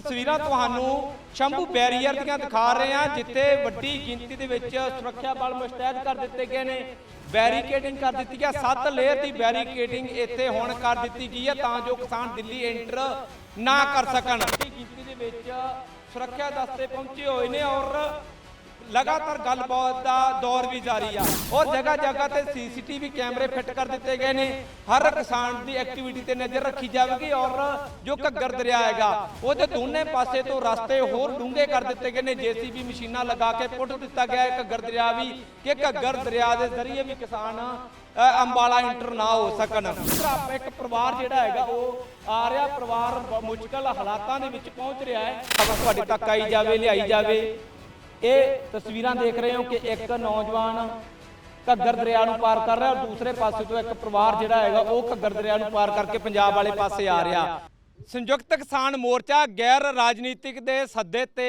ਤਸਵੀਰਾਂ ਤੁਹਾਨੂੰ ਸ਼ੰਭੂ ਬੈਰੀਅਰ ਦੀਆਂ ਦਿਖਾ ਰਹੇ ਹਾਂ, ਜਿੱਥੇ ਵੱਡੀ ਗਿਣਤੀ ਦੇ ਵਿੱਚ ਸੁਰੱਖਿਆ ਬਲ ਮੁਸ਼ਤੈਦ ਕਰ ਦਿੱਤੇ ਗਏ ਨੇ, ਬੈਰੀਕੇਡਿੰਗ ਕਰ ਦਿੱਤੀ ਹੈ ਸੱਤ ਲੇਅਰ ਦੀ ਬੈਰੀਕੇਡਿੰਗ ਇੱਥੇ ਹੁਣ ਕਰ ਦਿੱਤੀ ਗਈ ਹੈ ਤਾਂ ਜੋ ਕਿਸਾਨ ਦਿੱਲੀ ਐਂਟਰ ਨਾ ਕਰ ਸਕਣ। ਵੱਡੀ ਗਿਣਤੀ ਦੇ ਵਿੱਚ ਸੁਰੱਖਿਆ ਦਸਤੇ ਪਹੁੰਚੇ ਹੋਏ ਨੇ ਔਰ ਲਗਾਤਾਰ ਗੱਲਬਾਤ ਦਾ ਦੌਰ ਵੀ ਜਾਰੀ ਆ। ਔਰ ਜਗ੍ਹਾ ਜਗ੍ਹਾ ਤੇ ਸੀਸੀਟੀਵੀ ਕੈਮਰੇ ਫਿੱਟ ਕਰ ਦਿੱਤੇ ਗਏ ਨੇ। ਹਰ ਕਿਸਾਨ ਦੀ ਐਕਟੀਵਿਟੀ ਤੇ ਨਜ਼ਰ ਰੱਖੀ ਜਾਵੇਗੀ ਔਰ ਜੋ ਘੱਗਰ ਦਰਿਆ ਹੈਗਾ, ਉਹਦੇ ਦੋਨੇ ਪਾਸੇ ਤੋਂ ਰਸਤੇ ਹੋਰ ਡੂੰਘੇ ਕਰ ਦਿੱਤੇ ਗਏ ਨੇ। ਜੀਸੀਬੀ ਮਸ਼ੀਨਾਂ ਲਗਾ ਕੇ ਪੁੱਟ ਦਿੱਤਾ ਗਿਆ ਹੈ ਘੱਗਰ ਦਰਿਆ ਵੀ, ਕਿ ਘੱਗਰ ਦਰਿਆ ਦੇ ਜ਼ਰੀਏ ਵੀ ਕਿਸਾਨ ਅੰਬਾਲਾ ਇੰਟਰ ਨਾ ਹੋ ਸਕਣ। ਇੱਧਰ ਆਪਾਂ ਇੱਕ ਪਰਿਵਾਰ ਜਿਹੜਾ ਹੈਗਾ, ਉਹ ਆ ਰਿਹਾ। ਪਰਿਵਾਰ ਬ- ਮੁਸ਼ਕਲ ਹਾਲਾਤਾਂ ਦੇ ਵਿੱਚ ਪਹੁੰਚ ਰਿਹਾ ਹੈ। ਖਬਰ ਤੁਹਾਡੇ ਤੱਕ ਆਈ ਜਾਵੇ, ਲਿਆਈ ਜਾਵੇ। ਇਹ ਤਸਵੀਰਾਂ ਦੇਖ ਰਹੇ ਹੋ ਕਿ ਇੱਕ ਨੌਜਵਾਨ ਘੱਗਰ ਦਰਿਆ ਨੂੰ ਪਾਰ ਕਰ ਰਿਹਾ ਔਰ ਦੂਸਰੇ ਪਾਸੇ ਤੋਂ ਇੱਕ ਪਰਿਵਾਰ ਜਿਹੜਾ ਹੈਗਾ ਉਹ ਘੱਗਰ ਦਰਿਆ ਨੂੰ ਪਾਰ ਕਰਕੇ ਪੰਜਾਬ ਵਾਲੇ ਪਾਸੇ ਆ ਰਿਹਾ। ਸੰਯੁਕਤ ਕਿਸਾਨ ਮੋਰਚਾ ਗੈਰ ਰਾਜਨੀਤਿਕ ਦੇ ਸੱਦੇ ਤੇ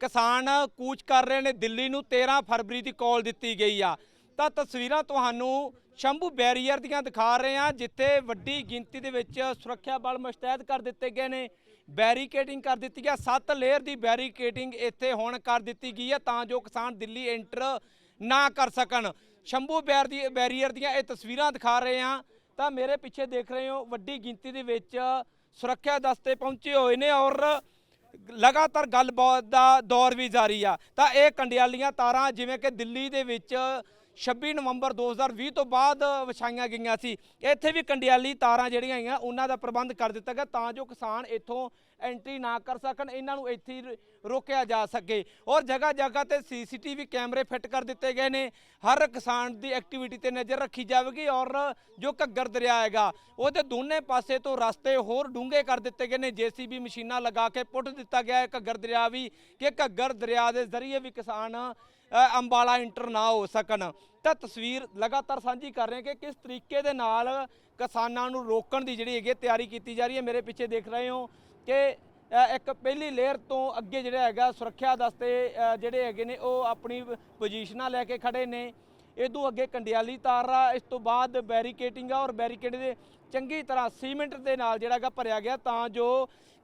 ਕਿਸਾਨ ਕੂਚ ਕਰ ਰਹੇ ਨੇ। ਦਿੱਲੀ ਨੂੰ 13 ਫਰਵਰੀ ਦੀ ਕਾਲ ਦਿੱਤੀ ਗਈ ਆ। ਤਾਂ ਤਸਵੀਰਾਂ ਤੁਹਾਨੂੰ ਸ਼ੰਭੂ ਬੈਰੀਅਰ ਦੀਆਂ ਦਿਖਾ ਰਹੇ ਹਾਂ, ਜਿੱਥੇ ਵੱਡੀ ਗਿਣਤੀ ਦੇ ਵਿੱਚ ਸੁਰੱਖਿਆ ਬਲ ਮੁਸ਼ਤੈਦ ਕਰ ਦਿੱਤੇ ਗਏ ਨੇ, ਬੈਰੀਕੇਡਿੰਗ ਕਰ ਦਿੱਤੀ ਹੈ ਸੱਤ ਲੇਅਰ ਦੀ ਬੈਰੀਕੇਡਿੰਗ ਇੱਥੇ ਹੁਣ ਕਰ ਦਿੱਤੀ ਗਈ ਹੈ ਤਾਂ ਜੋ ਕਿਸਾਨ ਦਿੱਲੀ ਐਂਟਰ ਨਾ ਕਰ ਸਕਣ। ਸ਼ੰਭੂ ਬੈਰ ਦੀ, ਬੈਰੀਅਰ ਦੀਆਂ ਇਹ ਤਸਵੀਰਾਂ ਦਿਖਾ ਰਹੇ ਹਾਂ। ਤਾਂ ਮੇਰੇ ਪਿੱਛੇ ਦੇਖ ਰਹੇ ਹੋ, ਵੱਡੀ ਗਿਣਤੀ ਦੇ ਵਿੱਚ ਸੁਰੱਖਿਆ ਦਸਤੇ ਪਹੁੰਚੇ ਹੋਏ ਨੇ ਔਰ ਲਗਾਤਾਰ ਗੱਲਬਾਤ ਦਾ ਦੌਰ ਵੀ ਜਾਰੀ ਆ। ਤਾਂ ਇਹ ਕੰਡਿਆਲੀਆਂ ਤਾਰਾਂ ਜਿਵੇਂ ਕਿ ਦਿੱਲੀ ਦੇ ਵਿੱਚ 26 ਨਵੰਬਰ 2020 ਤੋਂ ਬਾਅਦ ਵਿਛਾਈਆਂ ਗਈਆਂ ਸੀ। ਇੱਥੇ ਵੀ ਕੰਡਿਆਲੀ ਤਾਰਾਂ ਜਿਹੜੀਆਂ ਹੈਗੀਆਂ, ਉਹਨਾਂ ਦਾ ਪ੍ਰਬੰਧ ਕਰ ਦਿੱਤਾ ਗਿਆ ਤਾਂ ਜੋ ਕਿਸਾਨ ਇੱਥੋਂ ਐਂਟਰੀ ਨਾ ਕਰ ਸਕਣ, ਇਹਨਾਂ ਨੂੰ ਇੱਥੇ ਹੀ ਰੋਕਿਆ ਜਾ ਸਕੇ। ਔਰ ਜਗ੍ਹਾ ਜਗ੍ਹਾ ਤੇ ਸੀਸੀਟੀਵੀ ਕੈਮਰੇ ਫਿੱਟ ਕਰ ਦਿੱਤੇ ਗਏ ਨੇ। ਹਰ ਕਿਸਾਨ ਦੀ ਐਕਟੀਵਿਟੀ ਤੇ ਨਜ਼ਰ ਰੱਖੀ ਜਾਵੇਗੀ ਔਰ ਜੋ ਘੱਗਰ ਦਰਿਆ ਹੈਗਾ, ਉਹਦੇ ਦੋਨੇ ਪਾਸੇ ਤੋਂ ਰਸਤੇ ਹੋਰ ਡੂੰਘੇ ਕਰ ਦਿੱਤੇ ਗਏ ਨੇ। ਜੀਸੀਬੀ ਮਸ਼ੀਨਾਂ ਲਗਾ ਕੇ ਪੁੱਟ ਦਿੱਤਾ ਗਿਆ ਹੈ ਘੱਗਰ ਦਰਿਆ ਵੀ, ਕਿ ਘੱਗਰ ਦਰਿਆ ਦੇ ਜ਼ਰੀਏ ਵੀ ਕਿਸਾਨ ਅੰਬਾਲਾ ਇੰਟਰ ਨਾ ਹੋ ਸਕਣ। ਤਾਂ ਤਸਵੀਰ ਲਗਾਤਾਰ ਸਾਂਝੀ ਕਰ ਰਹੇ ਕਿ ਕਿਸ ਤਰੀਕੇ ਦੇ ਨਾਲ ਕਿਸਾਨਾਂ ਨੂੰ ਰੋਕਣ ਦੀ ਜਿਹੜੀ ਹੈਗੀ ਹੈ ਤਿਆਰੀ ਕੀਤੀ ਜਾ ਰਹੀ ਹੈ। ਮੇਰੇ ਪਿੱਛੇ ਦੇਖ ਰਹੇ ਹੋ ਕਿ ਇੱਕ ਪਹਿਲੀ ਲੇਅਰ ਤੋਂ ਅੱਗੇ ਜਿਹੜਾ ਹੈਗਾ ਸੁਰੱਖਿਆ ਦਸਤੇ ਜਿਹੜੇ ਹੈਗੇ ਨੇ ਉਹ ਆਪਣੀ ਪੋਜੀਸ਼ਨਾਂ ਲੈ ਕੇ ਖੜੇ ਨੇ। ਇਦੋਂ ਅੱਗੇ ਕੰਡਿਆਲੀ ਤਾਰ ਆ ਇਸ ਤੋਂ ਬਾਅਦ ਬੈਰੀਕੇਟਿੰਗ ਆ ਔਰ ਬੈਰੀਕੇਡ ਦੇ ਚੰਗੀ ਤਰ੍ਹਾਂ ਸੀਮੈਂਟ ਦੇ ਨਾਲ ਜਿਹੜਾ ਹੈਗਾ ਭਰਿਆ ਗਿਆ ਤਾਂ ਜੋ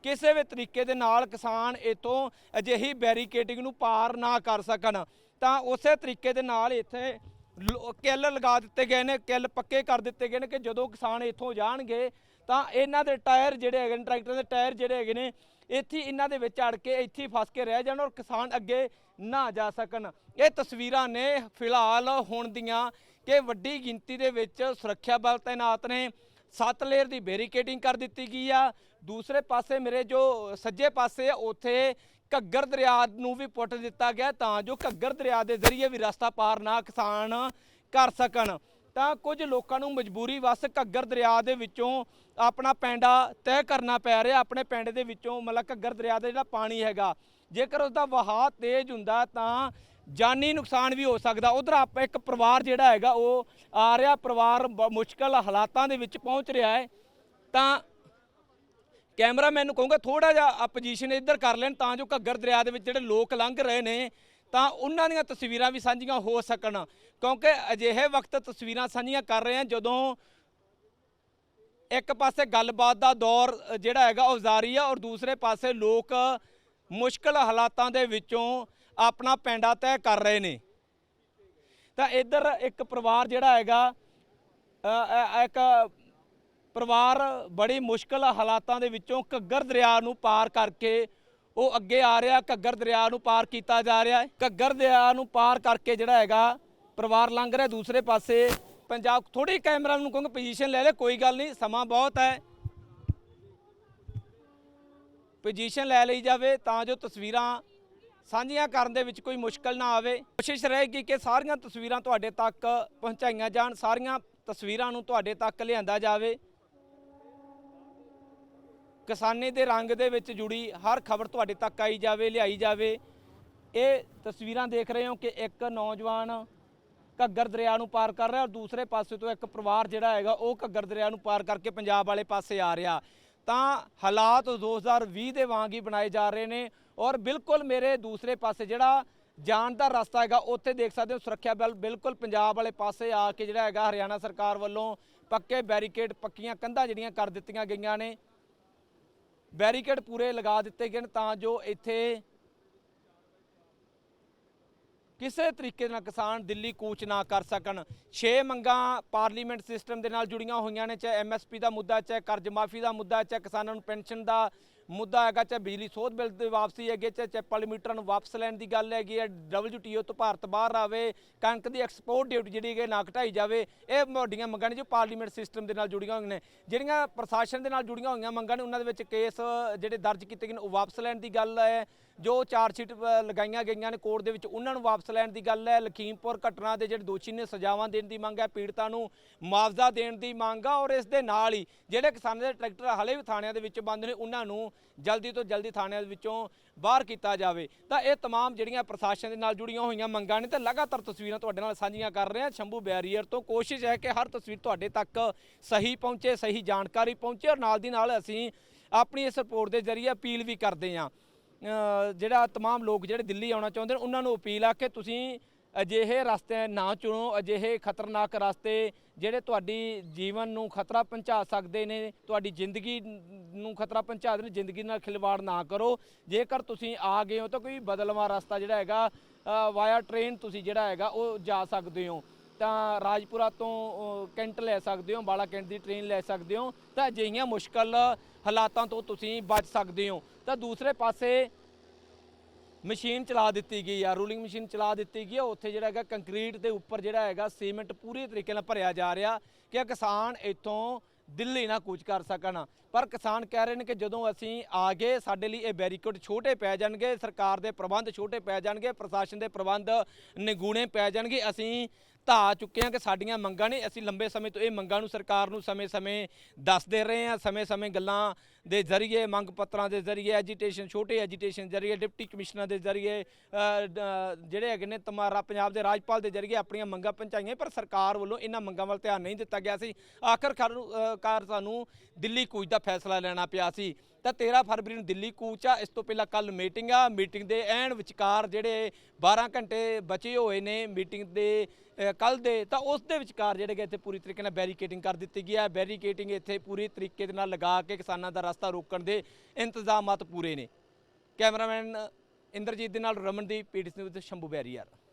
ਕਿਸੇ ਵੀ ਤਰੀਕੇ ਦੇ ਨਾਲ ਕਿਸਾਨ ਇਤੋਂ ਅਜਿਹੀ ਬੈਰੀਕੇਟਿੰਗ ਨੂੰ ਪਾਰ ਨਾ ਕਰ ਸਕਣ। ਤਾਂ ਉਸੇ ਤਰੀਕੇ ਦੇ ਨਾਲ ਇੱਥੇ ਲ- ਕਿੱਲ ਲਗਾ ਦਿੱਤੇ ਗਏ ਨੇ, ਕਿੱਲ ਪੱਕੇ ਕਰ ਦਿੱਤੇ ਗਏ ਨੇ ਕਿ ਜਦੋਂ ਕਿਸਾਨ ਇੱਥੋਂ ਜਾਣਗੇ ਤਾਂ ਇਹਨਾਂ ਦੇ ਟਾਇਰ ਜਿਹੜੇ ਹੈਗੇ ਨੇ, ਟਰੈਕਟਰ ਦੇ ਟਾਇਰ ਜਿਹੜੇ ਹੈਗੇ ਨੇ, ਇੱਥੇ ਇਹਨਾਂ ਦੇ ਵਿੱਚ ਅੜ ਕੇ ਇੱਥੇ ਫਸ ਕੇ ਰਹਿ ਜਾਣ ਔਰ ਕਿਸਾਨ ਅੱਗੇ ਨਾ ਜਾ ਸਕਣ। ਇਹ ਤਸਵੀਰਾਂ ਨੇ ਫਿਲਹਾਲ ਹੁਣ ਦੀਆਂ ਕਿ ਵੱਡੀ ਗਿਣਤੀ ਦੇ ਵਿੱਚ ਸੁਰੱਖਿਆ ਬਲ ਤਾਇਨਾਤ ਨੇ। ਸੱਤ ਲੇਅਰ ਦੀ ਬੈਰੀਕੇਡਿੰਗ ਕਰ ਦਿੱਤੀ ਗਈ ਆ। ਦੂਸਰੇ ਪਾਸੇ ਮੇਰੇ ਜੋ ਸੱਜੇ ਪਾਸੇ ਆ ਉੱਥੇ ਘੱਗਰ ਦਰਿਆ ਨੂੰ ਵੀ ਪੁੱਟ ਦਿੱਤਾ ਗਿਆ, ਤਾਂ ਜੋ ਘੱਗਰ ਦਰਿਆ ਦੇ ਜ਼ਰੀਏ ਵੀ ਰਸਤਾ ਪਾਰ ਨਾ ਕਿਸਾਨ ਕਰ ਸਕਣ। ਤਾਂ ਕੁਝ ਲੋਕਾਂ ਨੂੰ ਮਜਬੂਰੀ ਵਸ ਘੱਗਰ ਦਰਿਆ ਦੇ ਵਿੱਚੋਂ ਆਪਣਾ ਪੈਂਡਾ ਤੈਅ ਕਰਨਾ ਪੈ ਰਿਹਾ। ਆਪਣੇ ਪਿੰਡ ਦੇ ਵਿੱਚੋਂ ਮਤਲਬ ਘੱਗਰ ਦਰਿਆ ਦਾ ਜਿਹੜਾ ਪਾਣੀ ਹੈਗਾ, ਜੇਕਰ ਉਸ ਦਾ ਵਹਾਅ ਤੇਜ਼ ਹੁੰਦਾ ਤਾਂ ਜਾਨੀ ਨੁਕਸਾਨ ਵੀ ਹੋ ਸਕਦਾ। ਉਧਰ ਆਪਾਂ ਇੱਕ ਪਰਿਵਾਰ ਜਿਹੜਾ ਹੈਗਾ, ਉਹ ਆ ਰਿਹਾ। ਪਰਿਵਾਰ ਬ- ਮੁਸ਼ਕਲ ਹਾਲਾਤਾਂ ਦੇ ਵਿੱਚ ਪਹੁੰਚ ਰਿਹਾ ਹੈ। ਤਾਂ ਕੈਮਰਾਮੈਨ ਨੂੰ ਕਹੂੰਗਾ ਥੋੜਾ ਜਿਹਾ ਆਪੋਜੀਸ਼ਨ ਇੱਧਰ ਕਰ ਲੈਣ ਤਾਂ ਜੋ ਘੱਗਰ ਦਰਿਆ ਦੇ ਵਿੱਚ ਜਿਹੜੇ ਲੋਕ ਲੰਘ ਰਹੇ ਨੇ, ਤਾਂ ਉਹਨਾਂ ਦੀਆਂ ਤਸਵੀਰਾਂ ਵੀ ਸਾਂਝੀਆਂ ਹੋ ਸਕਣ। ਕਿਉਂਕਿ ਅਜਿਹੇ ਵਕਤ ਤਸਵੀਰਾਂ ਸਾਂਝੀਆਂ ਕਰ ਰਹੇ ਹਾਂ ਜਦੋਂ ਇੱਕ ਪਾਸੇ ਗੱਲਬਾਤ ਦਾ ਦੌਰ ਜਿਹੜਾ ਹੈਗਾ ਉਹ ਜਾਰੀ ਆ ਔਰ ਦੂਸਰੇ ਪਾਸੇ ਲੋਕ ਮੁਸ਼ਕਲ ਹਾਲਾਤਾਂ ਦੇ ਵਿੱਚੋਂ ਆਪਣਾ ਪੈਂਡਾ ਤੈਅ ਕਰ ਰਹੇ ਨੇ। ਤਾਂ ਇੱਧਰ ਇੱਕ ਪਰਿਵਾਰ ਜਿਹੜਾ ਹੈਗਾ ਇੱਕ ਪਰਿਵਾਰ ਬੜੀ ਮੁਸ਼ਕਲ ਹਾਲਾਤਾਂ ਦੇ ਵਿੱਚੋਂ ਘੱਗਰ ਦਰਿਆ ਨੂੰ ਪਾਰ ਕਰਕੇ ਉਹ ਅੱਗੇ ਆ ਰਿਹਾ, ਘੱਗਰ ਦਰਿਆ ਨੂੰ ਪਾਰ ਕੀਤਾ ਜਾ ਰਿਹਾ ਹੈ। ਘੱਗਰ ਦਰਿਆ ਨੂੰ ਪਾਰ ਕਰਕੇ ਜਿਹੜਾ ਹੈਗਾ, ਪਰਿਵਾਰ ਲੰਘ ਰਿਹਾ ਦੂਸਰੇ ਪਾਸੇ। ਪੰਜਾਬ ਥੋੜੀ ਕੈਮਰਾ ਨੂੰ ਕਹੂੰਗਾ ਪੋਜੀਸ਼ਨ ਲੈ ਲੈ, ਕੋਈ ਗੱਲ ਨਹੀਂ, ਸਮਾਂ ਬਹੁਤ ਹੈ। ਪੋਜੀਸ਼ਨ ਲੈ ਲਈ ਜਾਵੇ ਤਾਂ ਜੋ ਤਸਵੀਰਾਂ ਸਾਂਝੀਆਂ ਕਰਨ ਦੇ ਵਿੱਚ ਕੋਈ ਮੁਸ਼ਕਲ ਨਾ ਆਵੇ। ਕੋਸ਼ਿਸ਼ ਰਹੇਗੀ ਕਿ ਸਾਰੀਆਂ ਤਸਵੀਰਾਂ ਤੁਹਾਡੇ ਤੱਕ ਪਹੁੰਚਾਈਆਂ ਜਾਣ, ਸਾਰੀਆਂ ਤਸਵੀਰਾਂ ਨੂੰ ਤੁਹਾਡੇ ਤੱਕ ਲਿਆਂਦਾ ਜਾਵੇ। ਕਿਸਾਨੀ ਦੇ ਰੰਗ ਦੇ ਵਿੱਚ ਜੁੜੀ ਹਰ ਖਬਰ ਤੁਹਾਡੇ ਤੱਕ ਆਈ ਜਾਵੇ, ਲਿਆਈ ਜਾਵੇ। ਇਹ ਤਸਵੀਰਾਂ ਦੇਖ ਰਹੇ ਹੋ ਕਿ ਇੱਕ ਨੌਜਵਾਨ ਘੱਗਰ ਦਰਿਆ ਨੂੰ ਪਾਰ ਕਰ ਰਿਹਾ ਔਰ ਦੂਸਰੇ ਪਾਸੇ ਤੋਂ ਇੱਕ ਪਰਿਵਾਰ ਜਿਹੜਾ ਹੈਗਾ, ਉਹ ਘੱਗਰ ਦਰਿਆ ਨੂੰ ਪਾਰ ਕਰਕੇ ਪੰਜਾਬ ਵਾਲੇ ਪਾਸੇ ਆ ਰਿਹਾ। ਤਾਂ ਹਾਲਾਤ 2020 ਦੇ ਵਾਂਗ ਹੀ ਬਣਾਏ ਜਾ ਰਹੇ ਨੇ ਔਰ ਬਿਲਕੁਲ ਮੇਰੇ ਦੂਸਰੇ ਪਾਸੇ ਜਿਹੜਾ ਜਾਣ ਦਾ ਰਸਤਾ ਹੈਗਾ, ਉੱਥੇ ਦੇਖ ਸਕਦੇ ਹੋ ਸੁਰੱਖਿਆ ਬਲ ਬਿਲਕੁਲ ਪੰਜਾਬ ਵਾਲੇ ਪਾਸੇ ਆ ਕੇ ਜਿਹੜਾ ਹੈਗਾ ਹਰਿਆਣਾ ਸਰਕਾਰ ਵੱਲੋਂ ਪੱਕੇ ਬੈਰੀਕੇਡ ਪੱਕੀਆਂ ਕੰਧਾਂ ਜਿਹੜੀਆਂ ਕਰ ਦਿੱਤੀਆਂ ਗਈਆਂ ਨੇ। ਬੈਰੀਕੇਡ ਪੂਰੇ ਲਗਾ ਦਿੱਤੇ ਗਏ ਨੇ ਤਾਂ ਜੋ ਇੱਥੇ ਕਿਸੇ ਤਰੀਕੇ ਨਾਲ ਕਿਸਾਨ ਦਿੱਲੀ ਕੂਚ ਨਾ ਕਰ ਸਕਣ। 6 ਮੰਗਾਂ ਪਾਰਲੀਮੈਂਟ ਸਿਸਟਮ ਦੇ ਨਾਲ ਜੁੜੀਆਂ ਹੋਈਆਂ ਨੇ, ਚਾਹੇ ਐਮਐਸਪੀ ਦਾ ਮੁੱਦਾ, ਚਾਹੇ ਕਰਜ਼ ਮਾਫੀ ਦਾ ਮੁੱਦਾ, ਚਾਹੇ ਕਿਸਾਨਾਂ ਨੂੰ ਪੈਨਸ਼ਨ ਦਾ ਮੁੱਦਾ ਹੈਗਾ ਚਾਹੇ ਬਿਜਲੀ ਸੋਧ ਬਿੱਲ ਦੀ ਵਾਪਸੀ ਹੈਗੇ ਚਾਹੇ ਚਾਹੇ ਪੋਲੀਮੀਟਰਾਂ ਨੂੰ ਵਾਪਸ ਲੈਣ ਦੀ ਗੱਲ ਹੈਗੀ ਹੈ ਡਬਲਯੂਟੀਓ ਤੋਂ ਭਾਰਤ ਬਾਹਰ ਆਵੇ, ਕਣਕ ਦੀ ਐਕਸਪੋਰਟ ਡਿਊਟੀ ਜਿਹੜੀ ਹੈ ਨਾ ਘਟਾਈ ਜਾਵੇ, ਇਹ ਵੱਡੀਆਂ ਮੰਗਾਂ ਨੇ ਜੋ ਪਾਰਲੀਮੈਂਟ ਸਿਸਟਮ ਦੇ ਨਾਲ ਜੁੜੀਆਂ ਹੋਈਆਂ ਨੇ। ਜਿਹੜੀਆਂ ਪ੍ਰਸ਼ਾਸਨ ਦੇ ਨਾਲ ਜੁੜੀਆਂ ਹੋਈਆਂ ਮੰਗਾਂ ਨੇ, ਉਹਨਾਂ ਦੇ ਵਿੱਚ ਕੇਸ ਜਿਹੜੇ ਦਰਜ ਕੀਤੇ ਗਏ ਨੇ, ਉਹ ਵਾਪਸ ਲੈਣ ਦੀ ਗੱਲ ਹੈ। ਜੋ ਚਾਰਜ ਸ਼ੀਟ ਲਗਾਈਆਂ ਗਈਆਂ ਨੇ ਕੋਰਟ ਦੇ ਵਿੱਚ, ਉਹਨਾਂ ਨੂੰ ਵਾਪਸ ਲੈਣ ਦੀ ਗੱਲ ਹੈ। ਲਖੀਮਪੁਰ ਘਟਨਾ ਦੇ ਜਿਹੜੇ ਦੋਸ਼ੀ ਨੇ, ਸਜ਼ਾਵਾਂ ਦੇਣ ਦੀ ਮੰਗ ਹੈ, ਪੀੜਤਾਂ ਨੂੰ ਮੁਆਵਜ਼ਾ ਦੇਣ ਦੀ ਮੰਗ ਆ, ਔਰ ਇਸ ਦੇ ਨਾਲ ਹੀ ਜਿਹੜੇ ਕਿਸਾਨਾਂ ਦੇ ਟਰੈਕਟਰ ਹਲੇ ਵੀ ਥਾਣਿਆਂ ਦੇ ਵਿੱਚ ਬੰਦ ਨੇ, ਉਹਨਾਂ ਨੂੰ ਜਲਦੀ ਤੋਂ ਜਲਦੀ ਥਾਣਿਆਂ ਦੇ ਵਿੱਚੋਂ ਬਾਹਰ ਕੀਤਾ ਜਾਵੇ ਤਾਂ ਇਹ तमाम ਜਿਹੜੀਆਂ ਪ੍ਰਸ਼ਾਸਨ ਦੇ ਨਾਲ ਜੁੜੀਆਂ ਹੋਈਆਂ ਮੰਗਾਂ ਨੇ ਤੇ ਲਗਾਤਾਰ ਤਸਵੀਰਾਂ ਤੁਹਾਡੇ ਨਾਲ ਸਾਂਝੀਆਂ ਕਰ ਰਹੇ ਹਾਂ ਸ਼ੰਭੂ ਬੈਰੀਅਰ ਤੋਂ ਕੋਸ਼ਿਸ਼ ਹੈ ਕਿ ਹਰ ਤਸਵੀਰ ਤੁਹਾਡੇ ਤੱਕ ਸਹੀ ਪਹੁੰਚੇ ਸਹੀ ਜਾਣਕਾਰੀ ਪਹੁੰਚੇ ਔਰ ਨਾਲ ਦੀ ਨਾਲ ਅਸੀਂ ਆਪਣੀ ਇਸ ਰਿਪੋਰਟ ਦੇ ਜ਼ਰੀਏ ਅਪੀਲ ਵੀ ਕਰਦੇ ਹਾਂ ਅ, ਜਿਹੜਾ तमाम ਲੋਕ ਜਿਹੜੇ ਦਿੱਲੀ ਆਉਣਾ ਚਾਹੁੰਦੇ ਨੇ ਉਹਨਾਂ ਨੂੰ ਅਪੀਲ ਆ ਕਿ ਤੁਸੀਂ ਅਜਿਹੇ ਰਸਤੇ ਨਾ ਚੁਣੋ, ਅਜਿਹੇ ਖਤਰਨਾਕ ਰਸਤੇ ਜਿਹੜੇ ਤੁਹਾਡੀ ਜੀਵਨ ਨੂੰ ਖਤਰਾ ਪਹੁੰਚਾ ਸਕਦੇ ਨੇ, ਤੁਹਾਡੀ ਜ਼ਿੰਦਗੀ ਨੂੰ ਖਤਰਾ ਪਹੁੰਚਾ ਦੇਣ ਜ਼ਿੰਦਗੀ ਨਾਲ ਖਿਲਵਾੜ ਨਾ ਕਰੋ। ਜੇਕਰ ਤੁਸੀਂ ਆ ਗਏ ਹੋ ਤਾਂ ਕੋਈ ਬਦਲਵਾਂ ਰਸਤਾ ਜਿਹੜਾ ਹੈਗਾ ਵਾਇਆ ਟ੍ਰੇਨ ਤੁਸੀਂ ਜਿਹੜਾ ਹੈਗਾ ਉਹ ਜਾ ਸਕਦੇ ਹੋ। ਤਾਂ ਰਾਜਪੁਰਾ ਤੋਂ ਕੈਂਟ ਲੈ ਸਕਦੇ ਹੋ, ਬਾਲਾ ਕੈਂਟ ਦੀ ਟ੍ਰੇਨ ਲੈ ਸਕਦੇ ਹੋ। ਤਾਂ ਅਜਿਹੀਆਂ ਮੁਸ਼ਕਲ ਹਾਲਾਤਾਂ ਤੋਂ ਤੁਸੀਂ ਬਚ ਸਕਦੇ ਹੋ। ਤਾਂ ਦੂਸਰੇ ਪਾਸੇ ਮਸ਼ੀਨ ਚਲਾ ਦਿੱਤੀ ਗਈ ਆ, ਰੂਲਿੰਗ ਮਸ਼ੀਨ ਚਲਾ ਦਿੱਤੀ ਗਈ ਆ। ਉੱਥੇ ਜਿਹੜਾ ਹੈਗਾ ਕੰਕਰੀਟ ਦੇ ਉੱਪਰ ਜਿਹੜਾ ਹੈਗਾ ਸੀਮੈਂਟ ਪੂਰੀ ਤਰੀਕੇ ਨਾਲ ਭਰਿਆ ਜਾ ਰਿਹਾ ਕਿ ਕਿਸਾਨ ਇੱਥੋਂ ਦਿੱਲੀ ਨਾ ਕੂਚ ਕਰ ਸਕਣ। ਪਰ ਕਿਸਾਨ ਕਹਿ ਰਹੇ ਨੇ ਕਿ ਜਦੋਂ ਅਸੀਂ ਆ ਗਏ, ਸਾਡੇ ਲਈ ਇਹ ਬੈਰੀਕੇਡ ਛੋਟੇ ਪੈ ਜਾਣਗੇ, ਸਰਕਾਰ ਦੇ ਪ੍ਰਬੰਧ ਛੋਟੇ ਪੈ ਜਾਣਗੇ, ਪ੍ਰਸ਼ਾਸਨ ਦੇ ਪ੍ਰਬੰਧ ਨਿਗੂਣੇ ਪੈ ਜਾਣਗੇ। ਅਸੀਂ ਧਾ ਚੁੱਕੇ ਹਾਂ ਕਿ ਸਾਡੀਆਂ ਮੰਗਾਂ ਨੇ, ਅਸੀਂ ਲੰਬੇ ਸਮੇਂ ਤੋਂ ਇਹ ਮੰਗਾਂ ਨੂੰ ਸਰਕਾਰ ਨੂੰ ਸਮੇਂ-ਸਮੇਂ ਦੱਸਦੇ ਰਹੇ ਹਾਂ, ਸਮੇਂ-ਸਮੇਂ ਗੱਲਾਂ ਦੇ ਜ਼ਰੀਏ ਮੰਗ ਪੱਤਰਾਂ ਦੇ ਜ਼ਰੀਏ ਐਜੀਟੇਸ਼ਨ ਛੋਟੇ ਐਜੀਟੇਸ਼ਨ ਜ਼ਰੀਏ ਡਿਪਟੀ ਕਮਿਸ਼ਨਰ ਦੇ ਜ਼ਰੀਏ ਜਿਹੜੇ ਹੈਗੇ ਨੇ ਤਮਾਰਾ ਪੰਜਾਬ ਦੇ ਰਾਜਪਾਲ ਦੇ ਜ਼ਰੀਏ ਆਪਣੀਆਂ ਮੰਗਾਂ ਪਹੁੰਚਾਈਆਂ ਪਰ ਸਰਕਾਰ ਵੱਲੋਂ ਇਹਨਾਂ ਮੰਗਾਂ ਵੱਲ ਧਿਆਨ ਨਹੀਂ ਦਿੱਤਾ ਗਿਆ ਸੀ। ਆਖਰਕਾਰ ਨੂੰ, ਕਾਰ ਸਾਨੂੰ ਦਿੱਲੀ ਕੂਚ ਦਾ ਫੈਸਲਾ ਲੈਣਾ ਪਿਆ ਸੀ। ਤਾਂ 13 ਫਰਵਰੀ ਨੂੰ ਦਿੱਲੀ ਕੂਚ ਆ ਇਸ ਤੋਂ ਪਹਿਲਾਂ ਕੱਲ ਮੀਟਿੰਗ ਆ ਮੀਟਿੰਗ ਦੇ ਐਨ ਵਿਚਕਾਰ ਜਿਹੜੇ 12 ਘੰਟੇ ਬਚੇ ਹੋਏ ਨੇ ਮੀਟਿੰਗ ਦੇ ਕੱਲ ਦੇ ਤਾਂ ਉਸ ਦੇ ਵਿਚਕਾਰ ਜਿਹੜੇ ਕਿ ਇੱਥੇ ਪੂਰੀ ਤਰੀਕੇ ਨਾਲ ਬੈਰੀਕੇਡਿੰਗ ਕਰ ਦਿੱਤੀ ਗਈ ਹੈ ਬੈਰੀਕੇਡਿੰਗ ਇੱਥੇ ਪੂਰੀ ਤਰੀਕੇ ਦੇ ਨਾਲ ਲਗਾ ਕੇ ਕਿਸਾਨਾਂ ਦਾ ਰਸਤਾ ਰੋਕਣ ਦੇ ਇੰਤਜ਼ਾਮਾਤ ਪੂਰੇ ਨੇ। ਕੈਮਰਾਮੈਨ ਇੰਦਰਜੀਤ ਦੇ ਨਾਲ Ramandeep PTC news, Shambhu barrier.